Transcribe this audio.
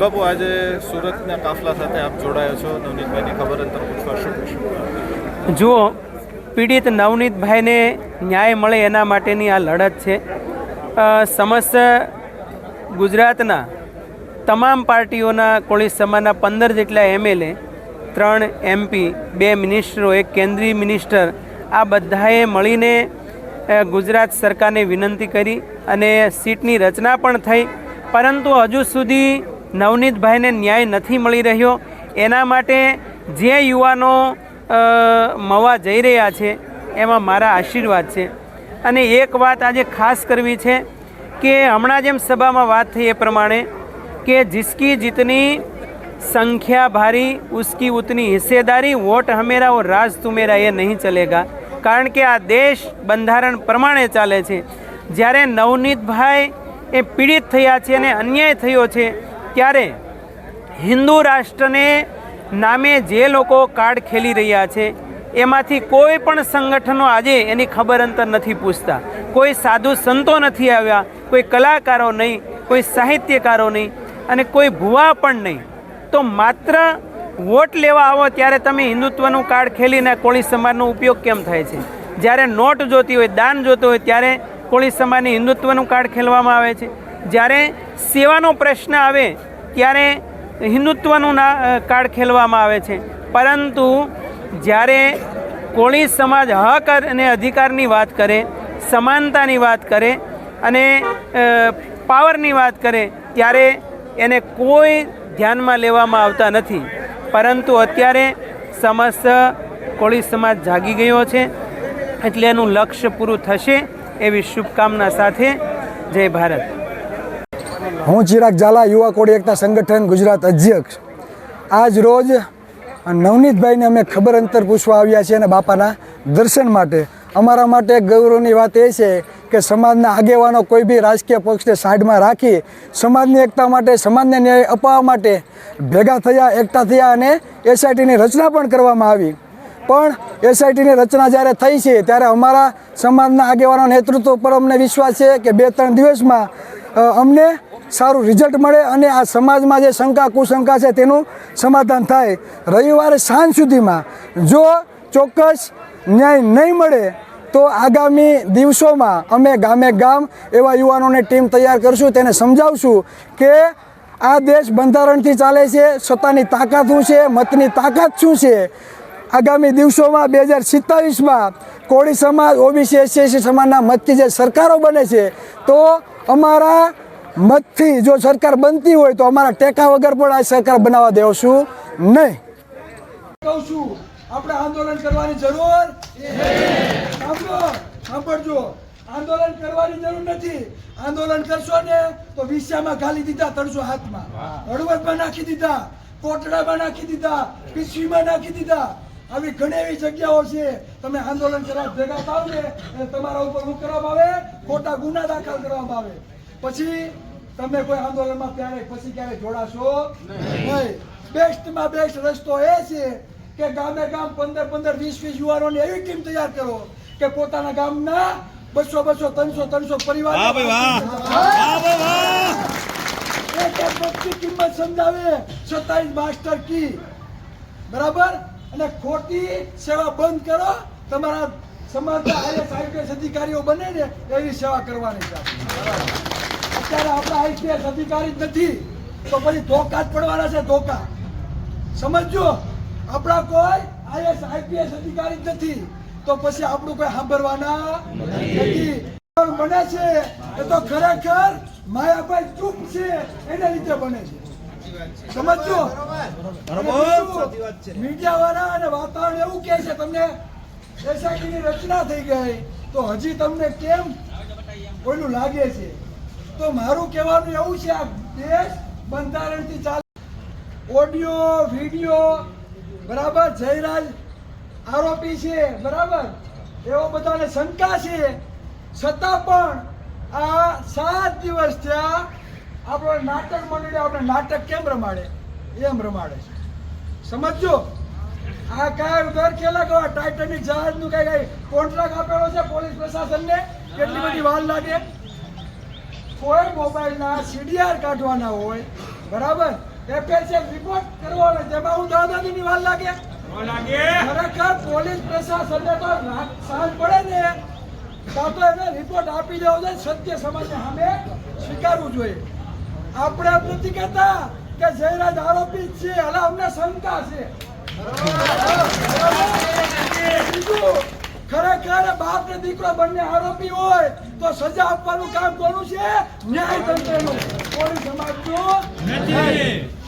બાબુ, આજે સુરતના કાફલા સાથે આપ જોડાયો છો. નવનીતભાઈની ખબર અંતર પૂછવા શું જુઓ, પીડિત નવનીતભાઈને ન્યાય મળે એના માટેની આ લડત છે. સમસ્ત ગુજરાતના તમામ પાર્ટીઓના કોળી સમાજના પંદર જેટલા એમએલએ, ત્રણ એમપી, બે મિનિસ્ટરો, એક કેન્દ્રીય મિનિસ્ટર, આ બધાએ મળીને ગુજરાત સરકારને વિનંતી કરી અને સીટની રચના પણ થઈ. પરંતુ હજુ સુધી નવનીતભાઈને ન્યાય નથી મળી રહ્યો. એના માટે જે યુવાનો મવા જઈ રહ્યા છે, એમાં મારા આશીર્વાદ છે. અને એક વાત આજે ખાસ કરવી છે કે હમણાં જેમ સભામાં વાત થઈ એ પ્રમાણે કે જિસકી જીતની સંખ્યા ભારી, ઉસકી ઉતની હિસ્સેદારી, વોટ હમેરા ઓ રાજ તુમેરા એ નહીં ચલેગા. કારણ કે આ દેશ બંધારણ પ્રમાણે ચાલે છે. જ્યારે નવનીતભાઈ એ પીડિત થયા છે અને અન્યાય થયો છે ત્યારે હિન્દુ રાષ્ટ્રને નામે જે લોકો કાર્ડ ખેલી રહ્યા છે, એમાંથી કોઈ પણ સંગઠનો આજે એની ખબર અંતર નથી પૂછતા. કોઈ સાધુ સંતો નથી આવ્યા, કોઈ કલાકારો નહીં, કોઈ સાહિત્યકારો નહીં અને કોઈ ભુવા પણ નહીં. તો માત્ર વોટ લેવા આવો ત્યારે તમે હિન્દુત્વનું કાર્ડ ખેલીને કોળી સમાજનો ઉપયોગ કેમ થાય છે? જ્યારે નોટ જોતી હોય, દાન જોતું હોય, ત્યારે કોળી સમાજની હિન્દુત્વનું કાર્ડ ખેલવામાં આવે છે. જ્યારે સેવાનો પ્રશ્ન આવે ત્યારે હિન્દુત્વનું ના કાર્ડ ખેલવામાં આવે છે. પરંતુ જ્યારે કોળી સમાજ હક અને અધિકારની વાત કરે, સમાનતાની વાત કરે અને પાવરની વાત કરે, ત્યારે એને કોઈ ધ્યાનમાં લેવામાં આવતા નથી. પરંતુ અત્યારે સમસ્ત કોળી સમાજ જાગી ગયો છે, એટલે એનું લક્ષ્ય પૂરું થશે એવી શુભકામના સાથે જય ભારત. હું ચિરાગ ઝાલા, યુવા કોળી એકતા સંગઠન, ગુજરાત અધ્યક્ષ. આજ રોજ નવનીતભાઈને અમે ખબર અંતર પૂછવા આવ્યા છીએ અને બાપાના દર્શન માટે. અમારા માટે ગૌરવની વાત એ છે કે સમાજના આગેવાનો કોઈ બી રાજકીય પક્ષને સાઈડમાં રાખી સમાજની એકતા માટે, સમાજને ન્યાય અપાવવા માટે ભેગા થયા, એકઠા થયા અને એસઆઈટીની રચના પણ કરવામાં આવી. પણ એસઆઈટીની રચના જ્યારે થઈ છે, ત્યારે અમારા સમાજના આગેવાનો નેતૃત્વ પર અમને વિશ્વાસ છે કે બે ત્રણ દિવસમાં અમને સારું રિઝલ્ટ મળે અને આ સમાજમાં જે શંકા કુશંકા છે તેનું સમાધાન થાય. રવિવારે સાંજ સુધીમાં જો ચોક્કસ ન્યાય નહીં મળે, તો આગામી દિવસોમાં અમે ગામે ગામ એવા યુવાનોની ટીમ તૈયાર કરશું. તેને સમજાવશું કે આ દેશ બંધારણથી ચાલે છે, સત્તાની તાકાત શું છે, મતની તાકાત શું છે? આગામી દિવસોમાં બે હજાર સિત્તાવીસમાં કોળી સમાજ, ઓબીસી, એસસી સમાજના મતથી જે સરકારો બને છે, તો અમારા મતથી જો સરકાર બનતી હોય તો અમારા ટેકા વગર પણ આ સરકાર બનાવવા દેવશું નહીં. કહું છું, આપણે આંદોલન કરવાની જરૂર સાંભળો, સાંભળજો. આંદોલન કરવાની જરૂર નથી. આંદોલન કરશો ને તો વિસામાં ગાલી દીધા ત્રણસો હાથમાં. હળવદમાં નાખી દીધા, કોટડામાં નાખી દીધા પીસવીમાં નાખી દીધા. આવી ઘણી એવી જગ્યાઓ છે તમે આંદોલન કરવા ભેગા થાવ ને એટલે તમારા ઉપર હું કરવામાં આવે ખોટા ગુના દાખલ કરવામાં આવે પછી તમે કોઈ આંદોલનમાં ત્યારે પછી ક્યારે જોડાશો નહીં. બેસ્ટમાં બેસ્ટ રસ્તો એ છે કે ગામે ગામ પંદર પંદર વીસ વીસ યુવાનોની એવી ટીમ તૈયાર કરો કે પોતાના ગામના બસો બસો ત્રણસો ત્રણસો પરિવાર કિંમત સમજાવે. સત્તાવીસ માસ્ટર કી. બરાબર? અને ખોટી સેવા બંધ કરો, તમારા સમાજના આઈએસ આઈપીએસ અધિકારીઓ બને ને એવી સેવા કરવાની છે અત્યારે આપણા આઈપીએસ અધિકારી જ નથી, તો પછી ધોકા જ પડવાના છે, ધોકા. સમજજો, આપણા કોઈ આઈએસ આઈપીએસ અધિકારી જ નથી, તો પછી આપણું કોઈ સાંભળવાના નથી. બને છે, એ તો ખરેખર માયાભાઈ ચૂપ છે, એને લીધે બને છે. સમજજો? મીડિયા વાળા અને વાતાવરણ એવું કે છે તમને SIT ની રચના થઈ ગઈ તો હજી તમને કેમ કોઈનું લાગે છે? તો મારું કહેવાનું એવું છે આ દેશ બંધારણથી ચાલે ઓડિયો વિડિયો બરાબર? જયરાજ આરોપી છે બરાબર? એવો બધાને શંકા છે. છતાં પણ આ સાત દિવસ થયા આપણો નાટક મંડળી આપણે નાટક કેમ રમાડે? એમ રમાડે છે. સમજજો? આ કાંઈ ઉધાર ખેલા કહો ટાઇટેનિક જહાજનું કઈ કઈ કોન્ટ્રાક્ટ આપેલો છે પોલીસ પ્રશાસનને? કેટલી બધી વાર લાગે? કોઈ મોબાઈલના સીડીઆર કાઢવાના હોય બરાબર? એફએસએલ રિપોર્ટ કરવાનો જેમાં હું દાદાની વાર લાગે? ખરેખર પોલીસ પ્રશાસનને તો સાંજ પડે ને તો એને રિપોર્ટ આપી દેવો જોઈએ સત્ય સમાજને સામે સ્વીકારવું જોઈએ. આપણે એમ નથી કહેતા કે જયરાજ આરોપી છે, એટલે અમને શંકા છે. ખરેખર બાપ ને દીકરો બંને આરોપી હોય, તો સજા આપવાનું કામ કોનું છે? ન્યાય તંત્રનું પોલીસ સમાજનું? નથી.